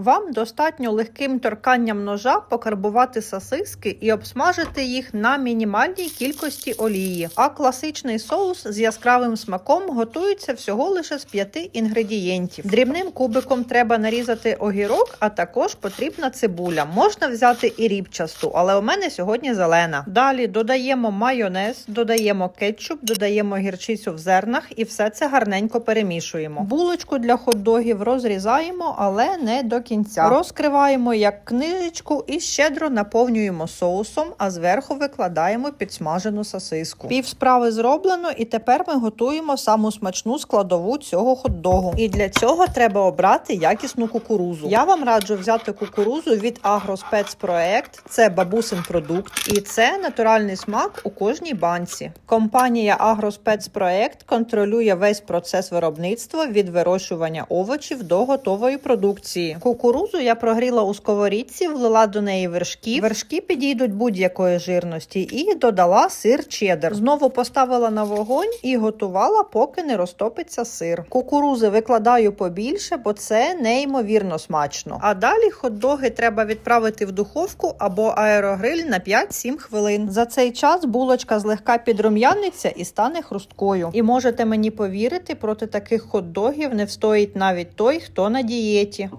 Вам достатньо легким торканням ножа покарбувати сосиски і обсмажити їх на мінімальній кількості олії. А класичний соус з яскравим смаком готується всього лише з п'яти інгредієнтів. Дрібним кубиком треба нарізати огірок, а також потрібна цибуля. Можна взяти і рібчасту, але у мене сьогодні зелена. Далі додаємо майонез, додаємо кетчуп, додаємо гірчицю в зернах і все це гарненько перемішуємо. Булочку для хот-догів розрізаємо, але не до кінця. Розкриваємо як книжечку і щедро наповнюємо соусом, а зверху викладаємо підсмажену сосиску. Пів справи зроблено, і тепер ми готуємо саму смачну складову цього хот-догу. І для цього треба обрати якісну кукурузу. Я вам раджу взяти кукурузу від Агроспецпроект. Це бабусин продукт, і це натуральний смак у кожній банці. Компанія Агроспецпроект контролює весь процес виробництва від вирощування овочів до готової продукції. Кукурузу я прогріла у сковорідці, влила до неї вершки. Вершки підійдуть будь-якої жирності, і додала сир чеддер. Знову поставила на вогонь і готувала, поки не розтопиться сир. Кукурузи викладаю побільше, бо це неймовірно смачно. А далі хот-доги треба відправити в духовку або аерогриль на 5-7 хвилин. За цей час булочка злегка підрум'яниться і стане хрусткою. І можете мені повірити, проти таких хот-догів не встоїть навіть той, хто на дієті.